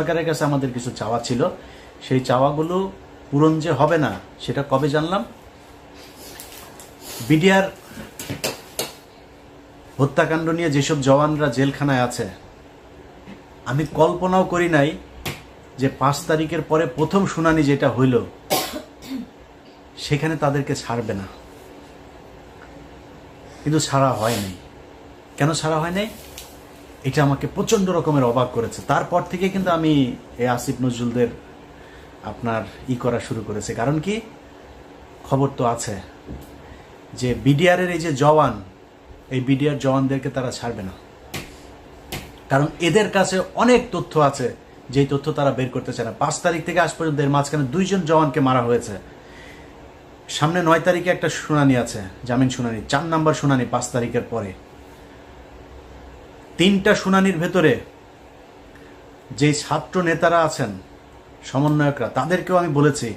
সরকারের কাছে আমাদের কিছু চাওয়া ছিল, সেই চাওয়াগুলো পূরণ যে হবে না, সেটা কবে জানলাম? বিডিআর হত্যাকাণ্ড নিয়ে যেসব জওয়ানরা জেলখানায় আছে, আমি কল্পনাও করি নাই যে পাঁচ তারিখের পরে প্রথম শুনানি যেটা হইল, সেখানে তাদেরকে ছাড়বে না। কিন্তু ছাড়া হয়নি কেন ছাড়া হয় নাই? এটা আমাকে প্রচণ্ড রকমের অবাক করেছে। তারপর থেকে কিন্তু আমি এই আসিফ নজরুলদের আপনার ই করা শুরু করেছে। কারণ কি? খবর তো আছে যে বিডিআরের এই যে জওয়ান, এই বিডিআর জওয়ানদেরকে তারা ছাড়বে না। কারণ এদের কাছে অনেক তথ্য আছে, যেই তথ্য তারা বের করতে চায় না। পাঁচ তারিখ থেকে আজ পর্যন্ত এর মাঝখানে দুইজন জওয়ানকে মারা হয়েছে। সামনে নয় তারিখে একটা শুনানি আছে, জামিন শুনানি, চার নাম্বার শুনানি পাঁচ তারিখের পরে। তিনটা শুনানির ভেতরে যে ছাত্র নেতারা আছেন, সমন্বয়করা, তাদেরকেও আমি বলেছি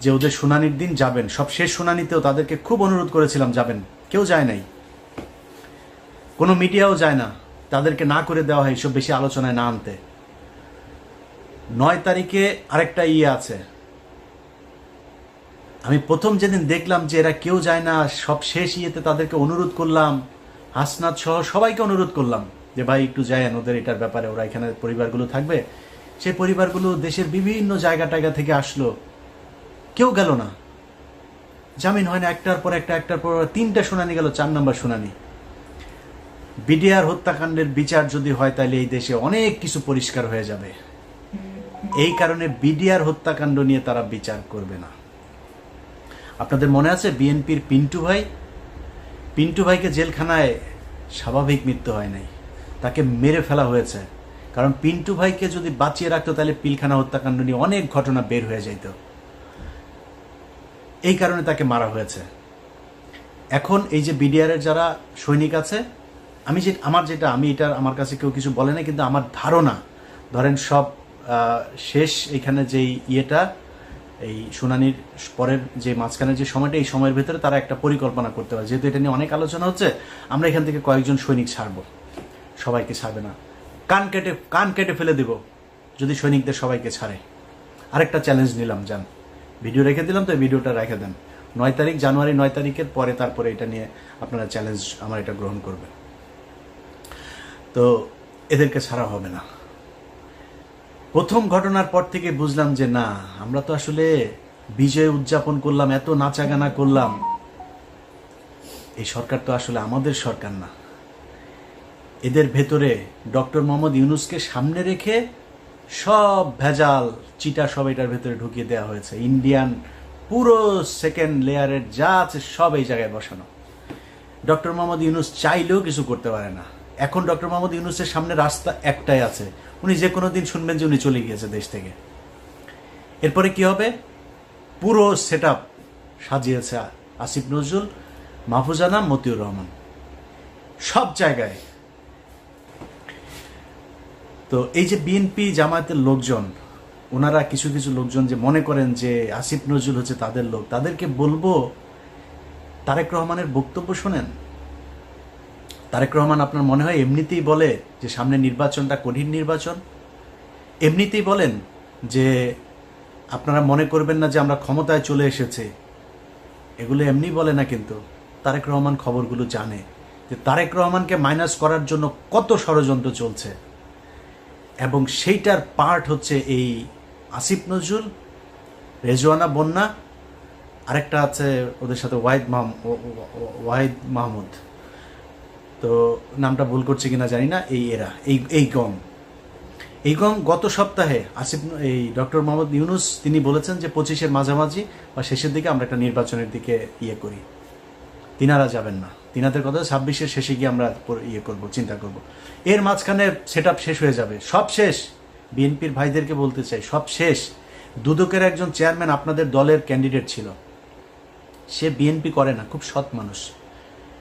যে ওদের শুনানির দিন যাবেন। সব শেষ শুনানিতেও তাদেরকে খুব অনুরোধ করেছিলাম, যাবেন। কেউ যায় নাই। কোনো মিডিয়াও যায় না। তাদেরকে না করে দেওয়া হয় এসব বেশি আলোচনায় না আনতে। নয় তারিখে আরেকটা ইয়ে আছে। আমি প্রথম যেদিন দেখলাম যে এরা কেউ যায় না, সব শেষ ইয়েতে তাদেরকে অনুরোধ করলাম। হাসনাত সহ সবাইকে অনুরোধ করলাম যে ভাই, একটু যায়েন ওদের এটার ব্যাপারে। ওরা এখানে পরিবারগুলো থাকবে। সেই পরিবারগুলো দেশের বিভিন্ন জায়গা টায়গা থেকে আসলো। কেউ গেল না। জামিন হয় না, একটার পর একটা, একটার পর তিনটা শুনানি গেল, চার নম্বর শুনানি। বিডিআর হত্যাকাণ্ডের বিচার যদি হয় তাহলে এই দেশে অনেক কিছু পরিষ্কার হয়ে যাবে। এই কারণে বিডিআর হত্যাকাণ্ড নিয়ে তারা বিচার করবে না। আপনাদের মনে আছে, বিএনপির পিন্টু ভাই? পিন্টু ভাইকে জেলখানায় স্বাভাবিক মৃত্যু হয় নাই। তাকে মেরে ফেলা হয়েছে। কারণ পিন্টু ভাইকে যদি বাঁচিয়ে রাখতো, তাহলে পিলখানা হত্যাকাণ্ড নিয়ে অনেক ঘটনা বের হয়ে যাইত। এই কারণে তাকে মারা হয়েছে। এখন এই যে বিডিআরের যারা সৈনিক আছে, আমি যে আমার যেটা আমি এটা আমার কাছে কেউ কিছু বলে না কিন্তু আমার ধারণা, ধরেন সব শেষ এখানে যেই ইয়েটা এই শুনানির পরের যে মাঝখানের যে সময়টা, এই সময়ের ভেতরে তারা একটা পরিকল্পনা করতে পারে। যেহেতু এটা নিয়ে অনেক আলোচনা হচ্ছে, আমরা এখান থেকে কয়েকজন সৈনিক ছাড়বো। সবাইকে ছাড়বে না। কান কেটে কান কেটে ফেলে দেব, যদি সৈনিকদের সবাইকে ছাড়ে। আরেকটা চ্যালেঞ্জ নিলাম যান ভিডিও রেখে দিলাম তো ভিডিওটা রেখে দেন। নয় তারিখ, জানুয়ারি নয় তারিখের পরে তারপরে এটা নিয়ে আপনারা চ্যালেঞ্জ আমার এটা গ্রহণ করবেন। তো এদেরকে ছাড়া হবে না। প্রথম ঘটনার পর থেকে বুঝলাম যে না, আমরা তো আসলে বিজয় উদযাপন করলাম, এত নাচাগানা করলাম। এই সরকার তো আসলে আমাদের সরকার না। এদের ভেতরে ডক্টর মোহাম্মদ ইউনুসকে সামনে রেখে সব ভেজাল, চিটা সব এটার ভেতরে ঢুকিয়ে দেওয়া হয়েছে। ইন্ডিয়ান পুরো সেকেন্ড লেয়ারের যা আছে সব এই জায়গায় বসানো। ডক্টর মোহাম্মদ ইউনুস চাইলেও কিছু করতে পারে না। এখন ডক্টর মোহাম্মদ ইউনুসের সামনে রাস্তা একটাই আছে। উনি যে কোনো দিন শুনবেন যে উনি চলে গিয়েছে দেশ থেকে। এরপরে কি হবে? পুরো সেট সাজিয়েছে আসিফ নজরুল মাহফুজানা মতিউর রহমান। সব জায়গায়। তো এই যে বিএনপি জামায়াতের লোকজন, ওনারা কিছু কিছু লোকজন যে মনে করেন যে আসিফ নজরুল হচ্ছে তাদের লোক, তাদেরকে বলব, তারেক রহমানের বক্তব্য শোনেন। তারেক রহমান আপনার মনে হয় এমনিতেই বলে যে সামনে নির্বাচনটা কঠিন নির্বাচন? এমনিতেই বলেন যে আপনারা মনে করবেন না যে আমরা ক্ষমতায় চলে এসেছে। এগুলো এমনি বলে না কিন্তু। তারেক রহমান খবরগুলো জানে যে তারেক রহমানকে মাইনাস করার জন্য কত ষড়যন্ত্র চলছে। এবং সেইটার পার্ট হচ্ছে এই আসিফ নজরুল, রেজওয়ানা বন্যা, আরেকটা আছে ওদের সাথে ওয়াহিদ মাহমুদ ওয়াহিদ মাহমুদ। তো নামটা ভুল করছে কিনা জানি না, এই এরা, এই এই গং এই গং গত সপ্তাহে আসিফ এই ডক্টর মোহাম্মদ ইউনুস, তিনি বলেছেন যে পঁচিশের মাঝামাঝি বা শেষের দিকে আমরা একটা নির্বাচনের দিকে ইয়ে করি। তিনারা যাবেন না। তিনাদের কথা ছাব্বিশের শেষে গিয়ে আমরা ইয়ে করব, চিন্তা করব। এর মাঝখানে সেট শেষ হয়ে যাবে। সব শেষ। বিএনপির ভাইদেরকে বলতে চাই, সব শেষ। দুদকের একজন চেয়ারম্যান আপনাদের দলের ক্যান্ডিডেট ছিল। সে বিএনপি করে না, খুব সৎ মানুষ।